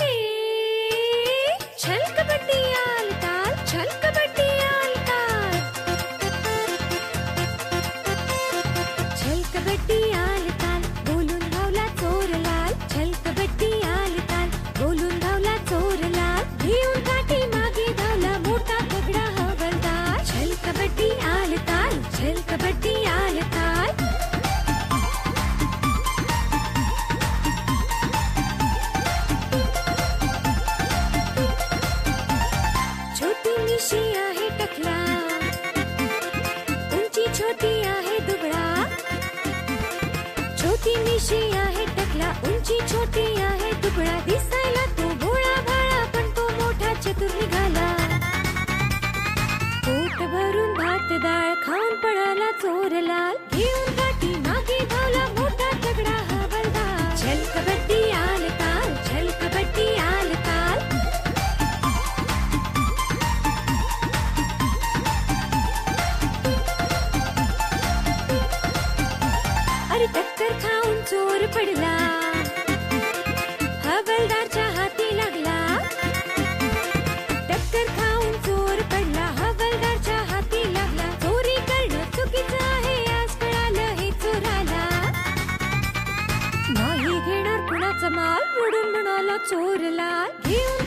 हे छल कबड्डी आलताल छल छोटी मिशी आहे टकला. उंची छोटी आहे दुबळा. छोटी मिशी आहे टकला. उंची छोटी आहे दुबळा. दिसायला तो भोळा भाळा पण तो मोठा चतुर निघाला. पोट भरून भात डाळ खाऊन पळाला घेऊन अरे टक्कर खाऊन चोर पडला. हवलदारच्या हाती लागला. टक्कर खाऊन चोर पडला. हवलदारच्या हाती लागला. चोरी करणं चुकीचं आहे आज कळालं हे चोराला. नाही घेणार कुणाचा माल म्हणून म्हणाला चोरला. घेऊन